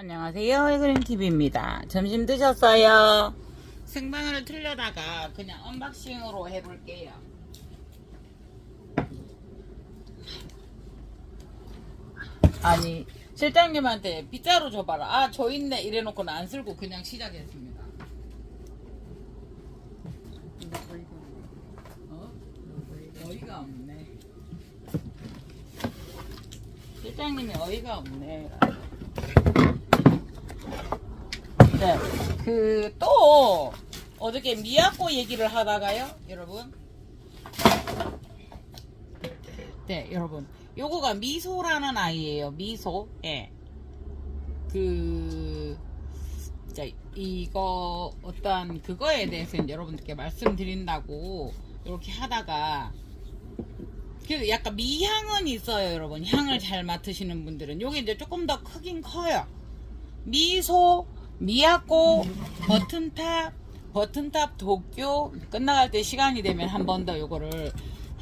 안녕하세요. 해그림TV입니다. 점심 드셨어요? 생방을 틀려다가 그냥 언박싱으로 해볼게요. 아니, 실장님한테 빗자루 줘봐라. 아, 저 있네. 이래놓고는 안 쓸고 그냥 시작했습니다. 어? 어이가 없네. 실장님이 어이가 없네. 네. 그, 또, 어저께 미야코 얘기를 하다가요, 여러분. 네, 여러분. 요거가 미소라는 아이예요, 미소. 예. 그, 자, 이거, 어떠한 그거에 대해서 여러분들께 말씀드린다고, 이렇게 하다가, 그 약간 미향은 있어요, 여러분. 향을 잘 맡으시는 분들은. 요게 이제 조금 더 크긴 커요. 미소, 미야코, 버튼탑, 버튼탑 도쿄 끝나갈 때 시간이 되면 한 번 더 요거를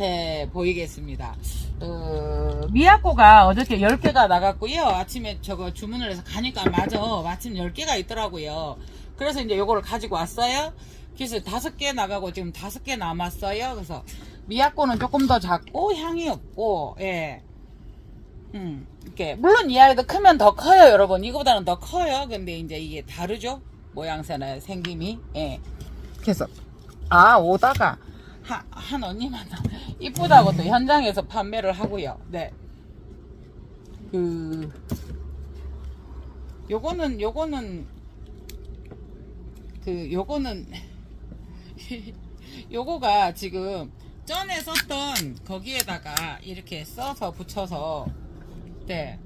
해 보이겠습니다. 어, 미야코가 어저께 10개가 나갔고요. 아침에 저거 주문을 해서 가니까 맞아. 마침 10개가 있더라고요. 그래서 이제 요거를 가지고 왔어요. 그래서 5개 나가고 지금 5개 남았어요. 그래서 미야코는 조금 더 작고 향이 없고 예. 음, 이렇게 물론 이 아이도 크면 더 커요, 여러분. 이거보다는 더 커요. 근데 이제 이게 다르죠? 모양새나 생김이. 예. 그래서 아 오다가 하, 한 언니만 이쁘다고 또 현장에서 판매를 하고요. 네. 그 요거는 요거는 그 요거는 요거가 지금 전에 썼던 거기에다가 이렇게 써서 붙여서 네.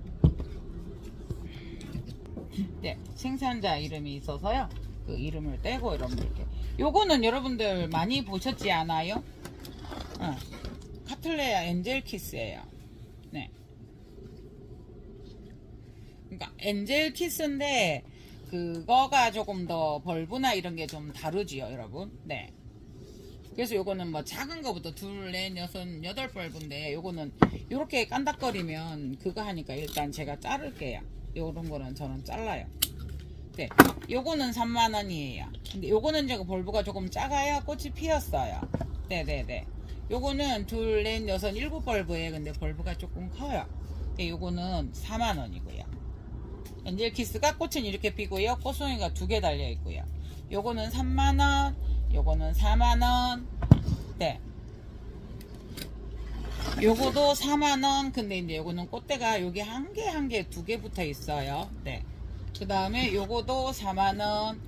네, 생산자 이름이 있어서요. 그 이름을 떼고 이렇게. 요거는 여러분들 많이 보셨지 않아요? 어. 카틀레아 엔젤 키스예요. 네. 그러니까 엔젤 키스인데 그거가 조금 더 벌브나 이런 게 좀 다르지요, 여러분. 네. 그래서 요거는 뭐 작은 거부터 둘, 넷, 여섯, 여덟 벌브인데 요거는 요렇게 깐닥거리면 그거 하니까 일단 제가 자를게요. 요런 거는 저는 잘라요. 네. 요거는 3만원이에요. 근데 요거는 제가 벌브가 조금 작아야 꽃이 피었어요. 네네네. 요거는 둘, 넷, 여섯, 일곱 벌브에 근데 벌브가 조금 커요. 네, 요거는 4만원이고요. 엔젤 키스가 꽃은 이렇게 피고요. 꽃송이가 두 개 달려 있고요. 요거는 3만원, 요거는 4만원. 네. 요거도 4만원. 근데 이제 요거는 꽃대가 여기 한 개, 한 개, 두 개 붙어 있어요. 네. 그 다음에 요거도 4만원.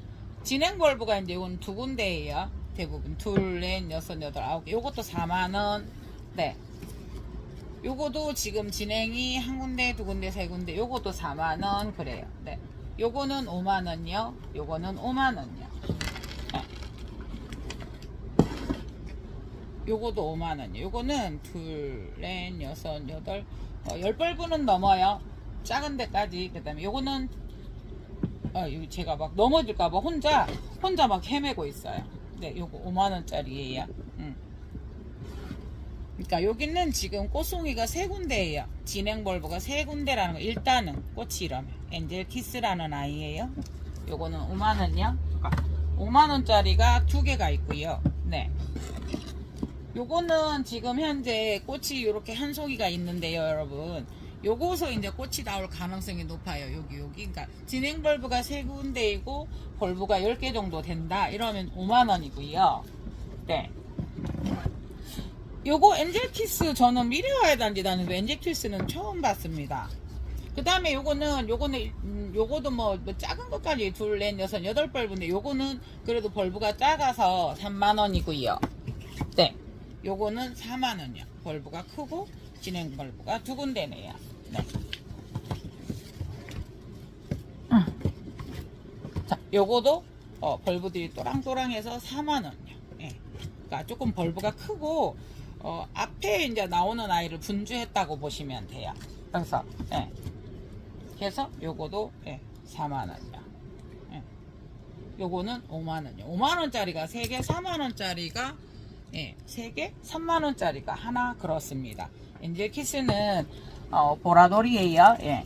진행 벌브가 이제 요건 두 군데예요. 대부분. 둘, 넷, 여섯, 여덟, 아홉 개. 요것도 4만원. 네. 요거도 지금 진행이 한 군데, 두 군데, 세 군데. 요것도 4만원. 그래요. 네. 요거는 5만원이요. 요거는 5만원이요. 요거도 5만원. 요거는 둘, 넷, 여섯, 여덟, 어, 열 벌브는 넘어요. 작은 데까지. 그 다음에 요거는, 어, 요 제가 막 넘어질까봐 혼자, 혼자 막 헤매고 있어요. 네, 요거 5만원짜리예요 음. 그러니까 여기는 지금 꽃송이가 세 군데예요. 진행 벌브가 세 군데라는 거. 일단은 꽃이 이러면 엔젤 키스라는 아이예요. 요거는 5만 원이요. 5만 원짜리가 두 개가 있고요. 네. 요거는 지금 현재 꽃이 이렇게 한 송이가 있는데요, 여러분. 요거서 이제 꽃이 나올 가능성이 높아요. 여기 여기. 그러니까 진행 벌브가 세 군데이고 벌브가 10개 정도 된다. 이러면 5만 원이고요. 네. 요거 엔젤 키스 저는 미래와의 단지 다니고 엔젤 키스는 처음 봤습니다. 그 다음에 요거는 요거는 음, 요거도 뭐, 뭐 작은 것까지 둘, 넷, 여섯, 여덟 벌브인데 요거는 그래도 벌브가 작아서 3만 원이고요. 네. 요거는 4만 원이요. 벌브가 크고 진행 벌브가 두 군데네요. 네. 음. 자, 요거도 어, 벌브들이 또랑또랑해서 4만 원이요. 예. 그러니까 조금 벌브가 크고 어, 앞에 이제 나오는 아이를 분주했다고 보시면 돼요. 그래서 예. 그래서 요거도 예, 4만 원이요. 예. 요거는 5만 원이요. 5만 원짜리가 3개, 4만 원짜리가 예, 3개, 3만 원짜리가 하나 그렇습니다. 엔젤 키스는 어, 보라돌이에요. 예.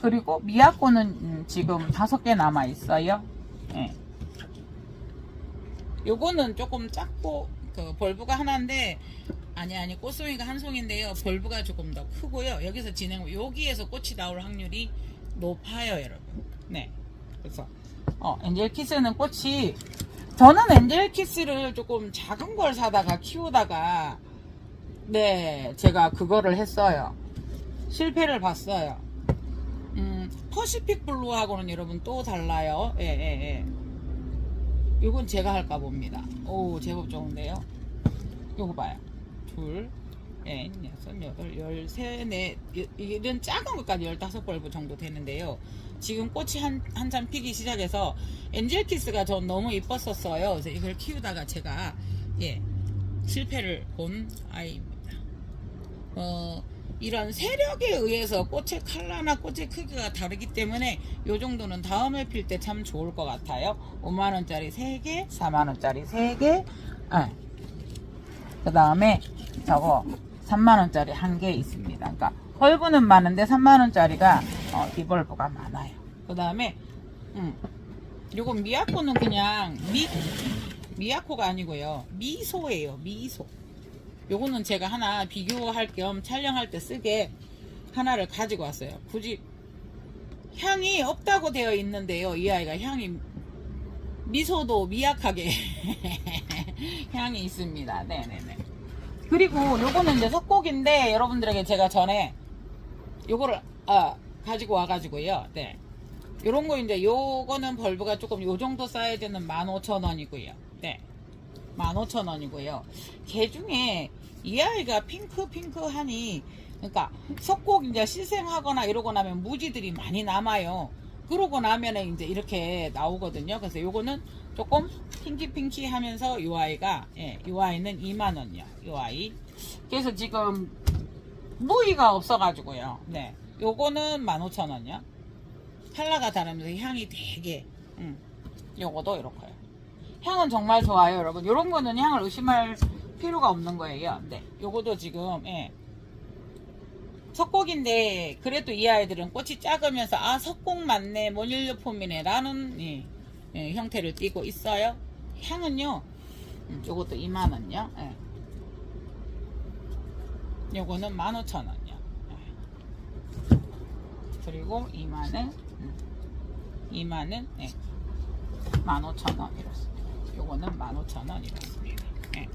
그리고 미야코는 음, 지금 다섯 개 남아 있어요. 예. 요거는 조금 작고 그 벌브가 하나인데 아니 아니 꽃송이가 한 송인데요. 벌브가 조금 더 크고요. 여기서 진행 여기에서 꽃이 나올 확률이 높아요, 여러분. 네. 그래서 어, 엔젤 키스는 꽃이 저는 엔젤 키스를 조금 작은 걸 사다가 키우다가 네, 제가 그거를 했어요. 실패를 봤어요. 음, 퍼시픽 블루하고는 여러분 또 달라요. 예, 예, 예. 이건 제가 할까 봅니다. 오, 제법 좋은데요. 요거 봐요. 둘, 넷, 여섯, 여덟, 열세, 넷. 이- 이런 작은 것까지 열다섯 벌브 정도 되는데요. 지금 꽃이 한, 한참 피기 시작해서 엔젤 키스가 전 너무 이뻤었어요. 그래서 이걸 키우다가 제가, 예, 실패를 본 아이입니다. 어, 이런 세력에 의해서 꽃의 컬러나 꽃의 크기가 다르기 때문에 요 정도는 다음에 필 때 참 좋을 것 같아요. 5만원짜리 3개, 4만원짜리 3개, 아, 그 다음에 저거 3만원짜리 1개 있습니다. 그러니까 헐브는 많은데 3만원짜리가 어, 디벌브가 많아요. 그 다음에 음, 요거 미야코는 그냥 미, 미야코가 아니고요. 미소예요. 미소. 요거는 제가 하나 비교할 겸 촬영할 때 쓰게 하나를 가지고 왔어요. 굳이 향이 없다고 되어 있는데요. 이 아이가 향이 미소도 미약하게 향이 있습니다. 네네네. 그리고 요거는 이제 석곡인데 여러분들에게 제가 전에 요거를 아, 가지고 와가지고요. 네. 요런 거 이제 요거는 벌브가 조금 요 정도 사이즈는 15,000원이고요. 네. 15,000원이고요. 개 중에 이 아이가 핑크 핑크하니 그러니까 석곡 이제 실생하거나 이러고 나면 무지들이 많이 남아요. 그러고 나면은 이제 이렇게 나오거든요. 그래서 요거는 조금 핑키 핑키 하면서 요 아이가 예, 요 아이는 2만 원이요. 요 아이. 그래서 지금 무늬가 없어가지고요. 네. 요거는 15,000원이요. 컬러가 다르면서 향이 되게 음, 요거도 이렇고요. 향은 정말 좋아요, 여러분. 요런 거는 향을 의심할 필요가 없는 거예요. 네. 요거도 지금 예. 석곡인데 그래도 이 아이들은 꽃이 작으면서 아 석곡 맞네 모닐료폼이네 라는 예, 예, 형태를 띠고 있어요. 향은요. 음, 요것도 2만원요. 예. 요거는 15,000원이요. 예. 그리고 2만원 음, 2만원 예. 15,000원 이렇습니다. 요거는 15,000원 이렇습니다. 예.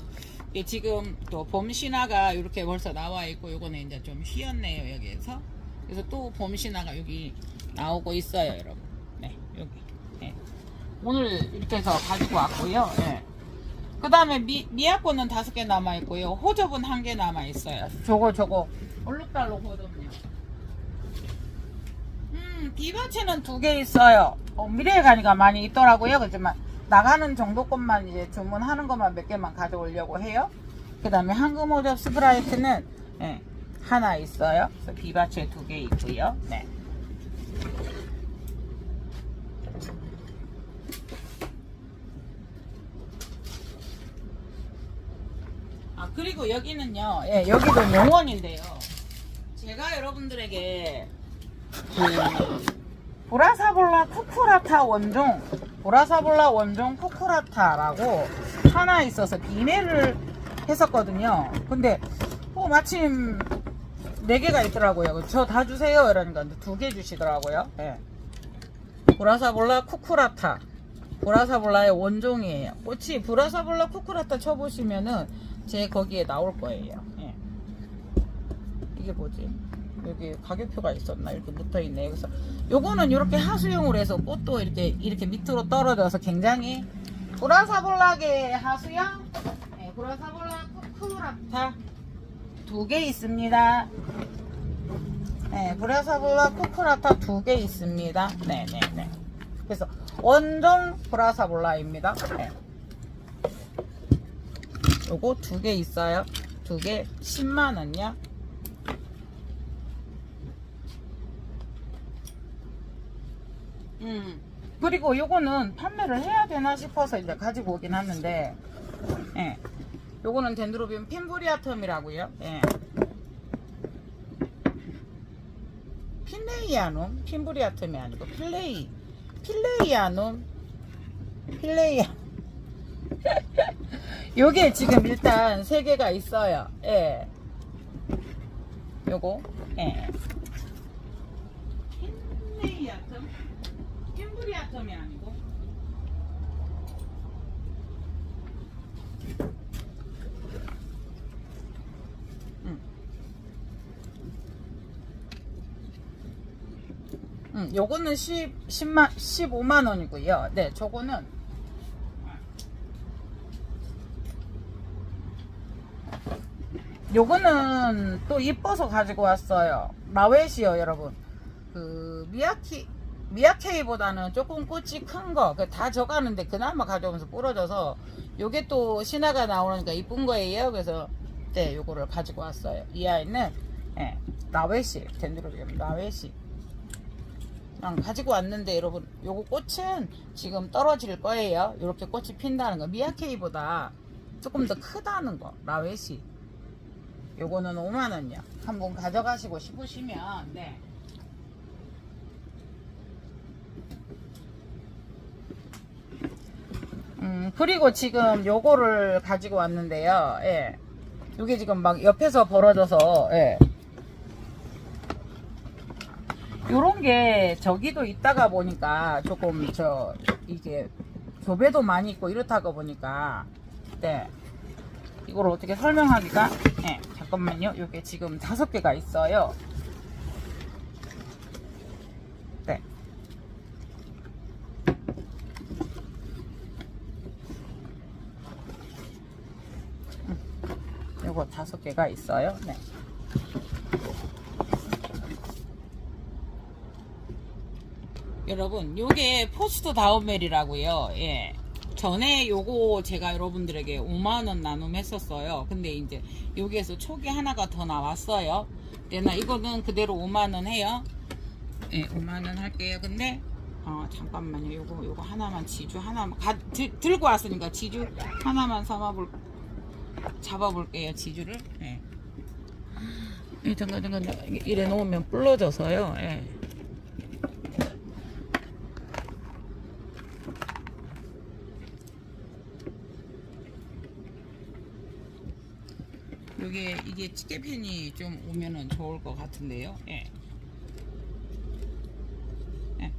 이게 지금 또 봄 신화가 이렇게 벌써 나와 있고 요거는 이제 좀 휘었네요 여기에서 그래서 또 봄 신화가 여기 나오고 있어요 여러분 네 여기 네. 오늘 이렇게 해서 가지고 왔고요 네. 그 다음에 미, 미야코는 다섯 개 남아 있고요 호접은 한 개 남아 있어요 저거 저거 얼룩달로 호접이요 음 비바체는 두 개 있어요 어, 미래에 가니까 많이 있더라고요 그렇지만 나가는 정도 것만 이제 주문하는 것만 몇 개만 가져오려고 해요. 그 다음에 황금 호접 스프라이트는 예, 하나 있어요. 그래서 비바체 두 개 있고요. 네. 그리고 여기는요. 예, 여기도 용원인데요. 제가 여러분들에게 그 보라사볼라 쿠쿠라타 원종 보라사볼라 원종 쿠쿠라타라고 하나 있어서 비매를 했었거든요 근데 어, 마침 네 개가 있더라고요 저 다 주세요 이러니까 두 개 주시더라고요 예. 보라사볼라 쿠쿠라타 보라사볼라의 원종이에요 꽃이 보라사볼라 쿠쿠라타 쳐보시면은 제 거기에 나올 거예요. 예. 이게 뭐지? 여기 가격표가 있었나? 이렇게 붙어 있네. 그래서 요거는 이렇게 하수용으로 해서 꽃도 이렇게 이렇게 밑으로 떨어져서 굉장히 보라사볼락의 하수용? 네, 보라사볼락 쿠쿠라타 두 개 있습니다. 네, 보라사볼락 쿠쿠라타 두 개 있습니다. 네 네 네. 그래서 원종 보라사볼라입니다. 네. 요거 두 개 있어요 두 개 10만원요 음. 그리고 요거는 판매를 해야 되나 싶어서 이제 가지고 오긴 하는데, 예. 요거는 덴드로비움 핀브리아텀이라고요. 예. 필레이아눔 핀브리아툼이 아니고 필레이 필레이아눔 필레이아 요게 지금 일단 세 개가 있어요. 예. 요거 예. 아니고 음. 음, 요거는 10, 10만, 15만 원이고요. 네, 저거는 요거는 또 이뻐서 가지고 왔어요. 마웨시요, 여러분. 그 미야키 미야케이보다는 조금 꽃이 큰 거, 그다 져가는데 그나마 가져오면서 부러져서 요게 또 신화가 나오니까 이쁜 거예요. 그래서 네, 요거를 가지고 왔어요. 이 아이는 예, 나웨시, 덴드로비움. 그냥 가지고 왔는데 여러분 요거 꽃은 지금 떨어질 거예요. 이렇게 꽃이 핀다는 거 미야케이보다 조금 더 크다는 거 라웨시. 요거는 5만 원이요. 한번 가져가시고 싶으시면 네. 음, 그리고 지금 요거를 가지고 왔는데요. 예. 요게 지금 막 옆에서 벌어져서, 예. 요런 게 저기도 있다가 보니까 조금 저, 이게 교배도 많이 있고 이렇다가 보니까, 네. 이걸 어떻게 설명하기가, 예. 잠깐만요. 요게 지금 다섯 개가 있어요. 네. 요거 다섯 개가 있어요. 네. 여러분, 요게 포스트 다운멜이라고요. 예. 전에 요거 제가 여러분들에게 5만원 나눔 했었어요. 근데 이제 여기에서 촉이 하나가 더 나왔어요. 내나 이거는 그대로 5만원 해요. 예, 5만원 할게요. 근데, 어, 잠깐만요. 요거, 요거 하나만, 지주 하나만, 가, 드, 들고 왔으니까 지주 하나만 삼아볼, 잡아볼게요. 지주를. 예. 이 잠깐, 잠깐. 이래 놓으면 불러져서요. 예. 요게 이게 찌개팬이 좀 오면은 좋을 것 같은데요. 예. 예.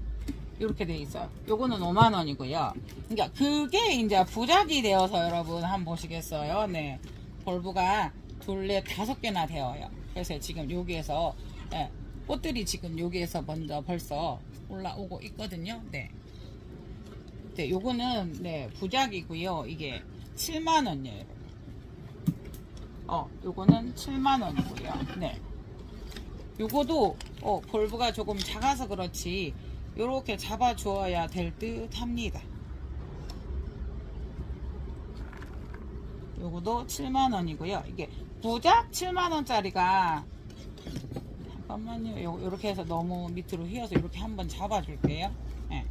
이렇게 돼 있어요. 요거는 5만 원이고요. 그러니까 그게 이제 부작이 되어서 여러분 한번 보시겠어요. 네. 볼브가 둘, 넷, 다섯 개나 되어요. 그래서 지금 여기에서 예, 꽃들이 지금 여기에서 먼저 벌써 올라오고 있거든요. 네. 네, 요거는 네, 부작이고요. 이게 7만 원이에요. 어, 요거는 7만원이고요. 네. 요거도, 어, 볼브가 조금 작아서 그렇지, 요렇게 잡아주어야 될 듯 합니다. 요거도 7만원이고요. 이게 부작 7만원짜리가, 잠깐만요. 요, 요렇게 해서 너무 밑으로 휘어서 이렇게 한번 잡아줄게요. 네.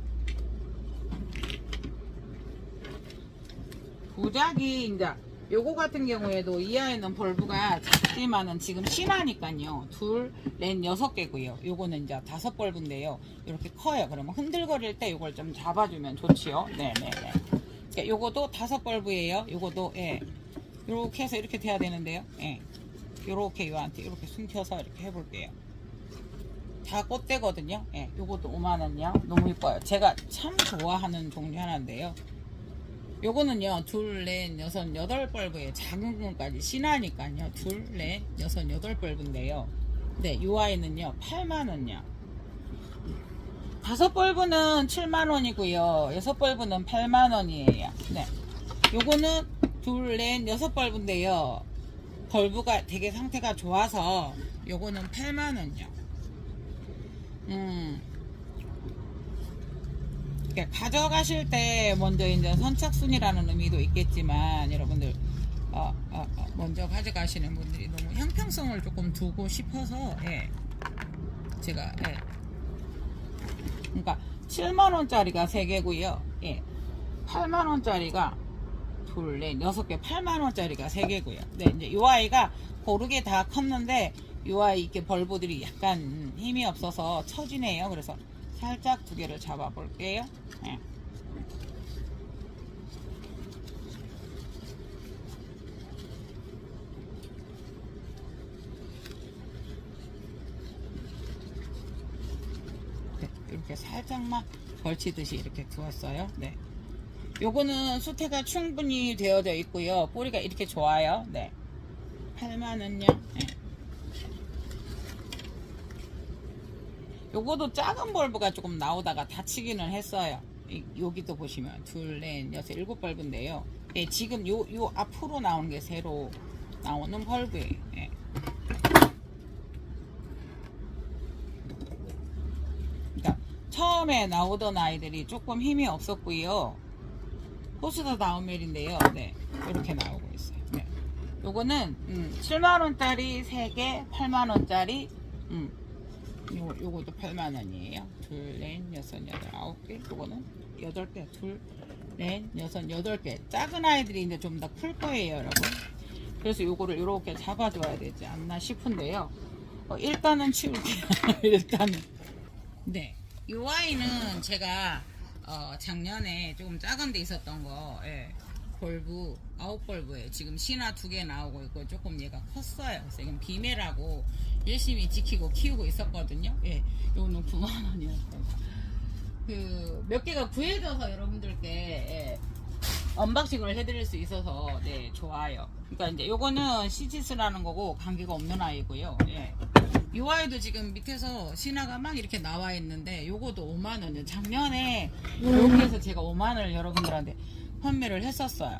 부작이 이제 요거 같은 경우에도 이 아이는 벌브가 작지만은 지금 신하니까요. 둘, 넷, 여섯 개고요. 요거는 이제 다섯 벌브인데요. 이렇게 커요. 그러면 흔들거릴 때 요걸 좀 잡아주면 좋지요. 네네네. 그러니까 요거도 다섯 벌브예요. 요거도 예. 요렇게 해서 이렇게 돼야 되는데요. 예. 요렇게 요한테 이렇게 숨겨서 이렇게 해볼게요. 다 꽃대거든요. 예. 요것도 5만원이요. 너무 이뻐요. 제가 참 좋아하는 종류 하나인데요. 요거는요, 둘, 넷, 여섯, 여덟 벌브에 작은 건까지 신하니까요. 둘, 넷, 여섯, 여덟 벌브인데요. 네, 요 아이는요, 8만원요. 다섯 벌브는 7만원이고요. 여섯 벌브는 8만원이에요. 네. 요거는 둘, 넷, 여섯 벌브인데요. 벌브가 되게 상태가 좋아서 요거는 8만원요. 음. 그러니까 가져가실 때 먼저 이제 선착순이라는 의미도 있겠지만 여러분들 어, 어, 어, 먼저 가져가시는 분들이 너무 형평성을 조금 두고 싶어서 예. 제가 예. 그러니까 7만 원짜리가 3개고요. 예. 8만 원짜리가 둘, 넷, 여섯 개 8만 원짜리가 3개고요. 네, 이제 이 아이가 고르게 다 컸는데 요 아이 이렇게 벌보들이 약간 힘이 없어서 처지네요. 그래서 살짝 두 개를 잡아 볼게요. 예. 네, 이렇게 살짝만 걸치듯이 이렇게 두었어요. 네. 요거는 수태가 충분히 되어져 있고요. 뿌리가 이렇게 좋아요. 네. 8만원요. 네. 요거도 작은 벌브가 조금 나오다가 다치기는 했어요. 이- 여기도 보시면 둘, 넷, 여섯, 일곱 벌브인데요. 예, 지금 요, 요 앞으로 나오는 게 새로 나오는 벌브예요. 예. 그러니까 처음에 나오던 아이들이 조금 힘이 없었고요. 호스다 다운멜인데요. 네, 이렇게 나오고 있어요. 네. 요거는 음, 7만 원짜리 3개, 8만 원짜리 음, 요 요것도 8만 원이에요. 둘, 넷, 여섯, 여덟, 아홉 개. 요거는 여덟 개. 둘, 넷, 여섯, 여덟 개. 작은 아이들이 이제 좀 더 클 거예요, 여러분. 그래서 요거를 이렇게 잡아줘야 되지 않나 싶은데요. 어, 일단은 치울게요. 일단은. 네. 요 아이는 제가 어, 작년에 조금 작은 데 있었던 거, 예. 벌브, 아홉 벌브에 지금 신화 두 개 나오고 있고 조금 얘가 컸어요. 그래서 이건 비매라고 열심히 지키고 키우고 있었거든요. 예. 요거는 9만 원이었어요. 그, 몇 개가 구해져서 여러분들께, 예. 언박싱을 해드릴 수 있어서, 네, 좋아요. 그러니까 이제 요거는 시지스라는 거고 관계가 없는 아이고요. 예. 요 아이도 지금 밑에서 신화가 막 이렇게 나와 있는데 요거도 5만 원이요. 작년에 여기에서 제가 5만 원을 여러분들한테 판매를 했었어요.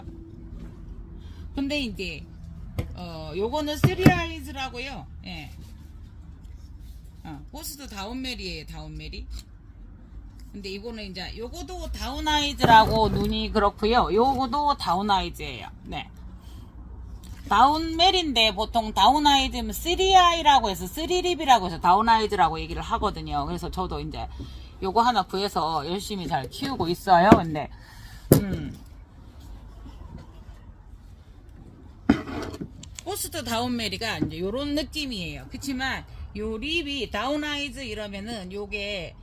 근데 이제 어 요거는 쓰리아이즈라고요. 예. 어, 포스도 다운메리예요. 다운메리. 근데 이거는 이제 요거도 다운아이즈라고 눈이 그렇고요. 요거도 다운아이즈예요. 네. 다운멜인데 보통 다운아이즈면 3i라고 해서 3립이라고 해서 다운아이즈라고 얘기를 하거든요. 그래서 저도 이제 요거 하나 구해서 열심히 잘 키우고 있어요. 근데 음. 포스트 다운 메리가 이제 요런 느낌이에요. 그치만 요 립이 다운 아이즈 이러면은 요게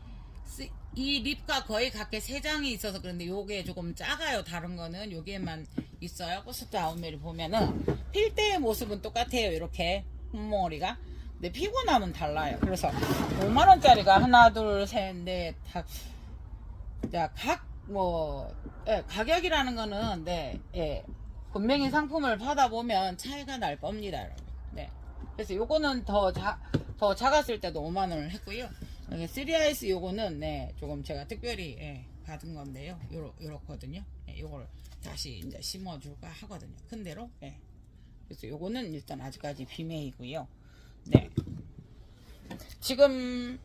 스- 이 립과 거의 각각 세 장이 있어서 그런데 요게 조금 작아요. 다른 거는 요게만 있어요. 포스트 다운 메리 보면은 필 때의 모습은 똑같아요. 이렇게 홈머리가. 근데 나면 달라요. 그래서 5만 원짜리가 하나, 둘, 셋, 넷, 다. 자, 각, 뭐, 예, 가격이라는 거는, 네, 예, 분명히 상품을 받아보면 차이가 날 겁니다, 여러분. 네. 그래서 요거는 더 자, 더 작았을 때도 5만원을 했고요. 3아이스 요거는, 네, 조금 제가 특별히, 예, 받은 건데요. 요렇, 요렇거든요. 예, 요걸 다시 이제 심어줄까 하거든요. 큰 대로, 예. 그래서 요거는 일단 아직까지 비매이고요. 네. 지금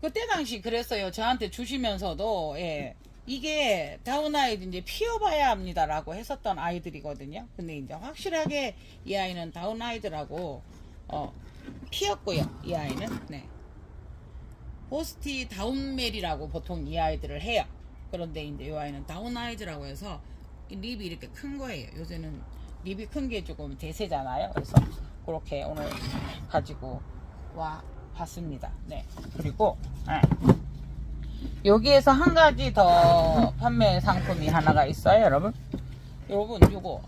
그때 당시 그랬어요. 저한테 주시면서도 예. 이게 다운 아이들 이제 피워봐야 합니다라고 했었던 아이들이거든요. 근데 이제 확실하게 이 아이는 다운 아이들하고 어 피었고요. 이 아이는 네. 호스티 다운멜이라고 보통 이 아이들을 해요. 그런데 이제 이 아이는 다운 아이즈라고 해서 이 립이 이렇게 큰 거예요. 요새는 립이 큰 게 조금 대세잖아요. 그래서 그렇게 오늘 가지고 와 봤습니다. 네. 그리고 네. 여기에서 한 가지 더 판매 상품이 하나가 있어요, 여러분. 여러분, 요거.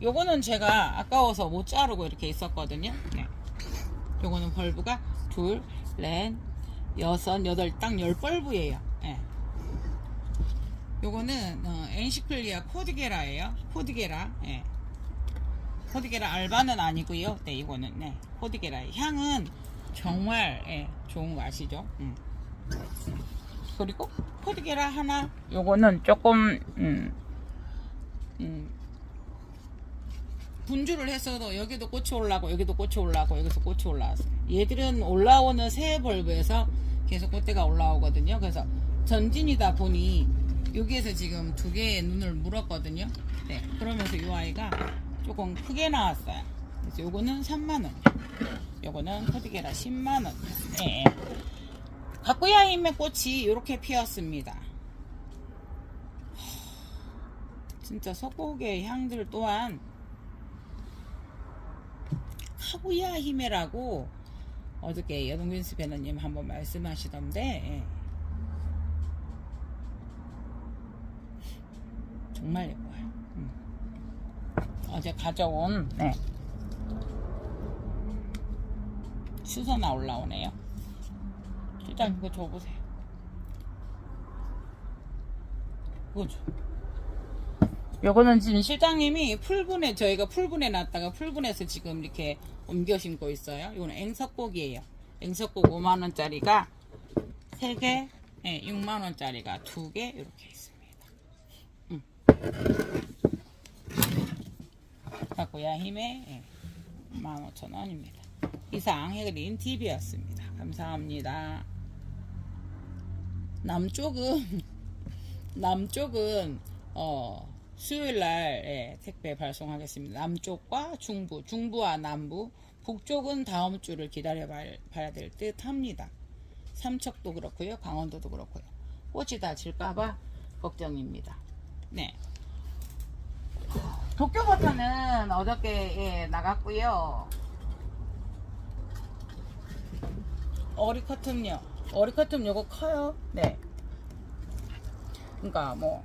요거는 제가 아까워서 못 자르고 이렇게 있었거든요. 네. 요거는 벌브가 둘, 넷, 여섯, 여덟, 딱 열 벌브예요. 네. 요거는 어, 엔시클리아 코드게라예요. 코드게라. 예. 코드게라 알바는 아니고요. 네, 이거는 네. 코드게라. 향은 정말 예, 좋은 거 아시죠? 음. 그리고 코드게라 하나. 요거는 조금 음, 음, 분주를 했어도 여기도 꽃이 올라고 여기도 꽃이 올라고 여기서 꽃이 올라왔어요. 얘들은 올라오는 새 벌브에서 계속 꽃대가 올라오거든요. 그래서 전진이다 보니 여기에서 지금 두 개의 눈을 물었거든요. 네, 그러면서 이 아이가 조금 크게 나왔어요. 그래서 요거는 3만 원. 요거는 코디게라 10만 원. 네. 가꾸야 힘의 꽃이 이렇게 피었습니다. 진짜 석고의 향들 또한 카구야 히메라고 어저께 여동균 수 배너님 한번 말씀하시던데 예. 정말 예뻐요. 음. 어제 가져온 네. 수선화 올라오네요. 일단 그거 줘보세요. 그거 줘. 요거는 지금 실장님이 풀분에 저희가 풀분에 놨다가 풀분에서 지금 이렇게 옮겨 심고 있어요. 이거는 앵석곡이에요. 앵석곡 5만 원짜리가 3개, 예, 6만 원짜리가 2개 이렇게 있습니다. 음. 갖고야 힘에 예, 15,000원입니다. 이상 해그린 TV였습니다. 감사합니다. 남쪽은 남쪽은 어 수요일 날 예, 택배 발송하겠습니다. 남쪽과 중부, 중부와 남부, 북쪽은 다음 주를 기다려 봐- 봐야 될 듯 합니다. 삼척도 그렇고요, 강원도도 그렇고요. 꽃이 다 질까봐 걱정입니다. 네. 도쿄버터는 어저께 예, 나갔고요. 어리 커튼요. 어리 커튼 요거 커요. 네. 그러니까 뭐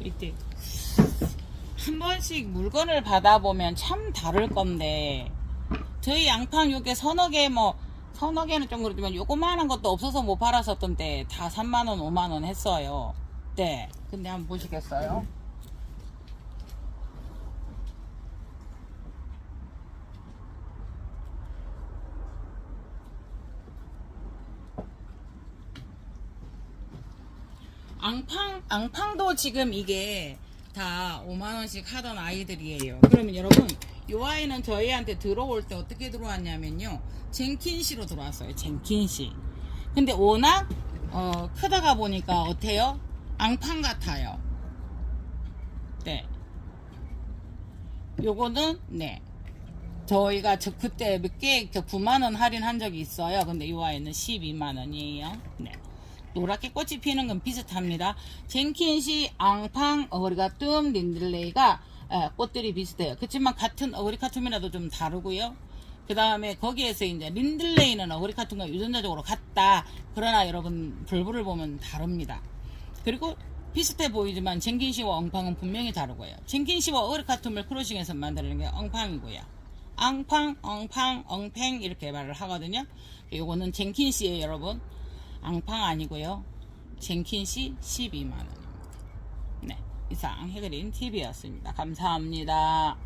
이때 한 번씩 물건을 받아보면 참 다를 건데 저희 양팡 요게 서너 개뭐 서너 개는 좀 그렇지만 요거만한 것도 없어서 못 팔았었던 때 다 3만원 5만원 했어요 네 근데 한번 보시겠어요 앙팡, 앙팡도 지금 이게 다 5만원씩 하던 아이들이에요. 그러면 여러분, 요 아이는 저희한테 들어올 때 어떻게 들어왔냐면요. 젠킨시로 들어왔어요. 젠킨시. 근데 워낙, 어, 크다가 보니까 어때요? 앙팡 같아요. 네. 요거는, 네. 저희가 저 그때 몇 개, 저 9만원 할인한 적이 있어요. 근데 이 아이는 12만원이에요. 네. 노랗게 꽃이 피는 건 비슷합니다. 젠킨시, 앙팡, 어거리가툼, 린들레이가 에, 꽃들이 비슷해요. 그렇지만 같은 어거리카툼이라도 좀 다르고요. 그 다음에 거기에서 이제 린들레이는 어거리카툼과 유전자적으로 같다. 그러나 여러분 불부를 보면 다릅니다. 그리고 비슷해 보이지만 젠킨시와 엉팡은 분명히 다르고요. 젠킨시와 어거리카툼을 크로싱해서 만드는 게 엉팡이고요. 앙팡, 엉팡, 엉팽 이렇게 말을 하거든요. 요거는 젠킨시예요, 여러분. 앙팡 아니고요. 젠킨시 12만원입니다. 네. 이상 해그린 TV였습니다. 감사합니다.